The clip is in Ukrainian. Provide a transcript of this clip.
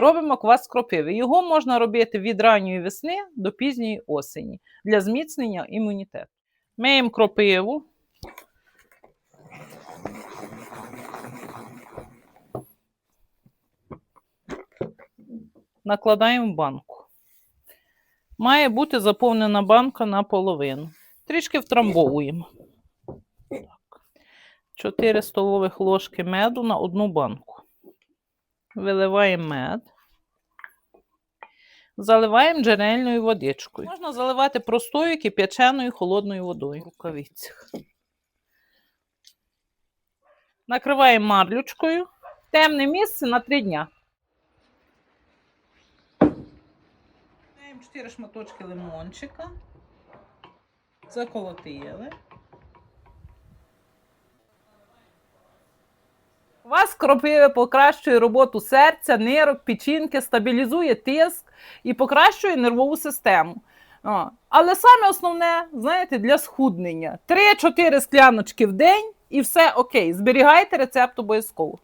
робимо квас кропиви. Його можна робити від ранньої весни до пізньої осені для зміцнення імунітету. Миємо кропиву. Накладаємо в банку. Має бути заповнена банка наполовину. Трішки втрамбовуємо. 4 столових ложки меду на одну банку. Виливаємо мед. Заливаємо джерельною водичкою. Можна заливати простою кип'яченою холодною водою в рукавицях. Накриваємо марлючкою. Темне місце на 3 дня. Даємо 4 шматочки лимончика. Заколотили. У вас кропиве покращує роботу серця, нирок, печінки, стабілізує тиск і покращує нервову систему. О, Але саме основне, знаєте, для схуднення: 3-4 скляночки в день і все окей. Зберігайте рецепт обов'язково.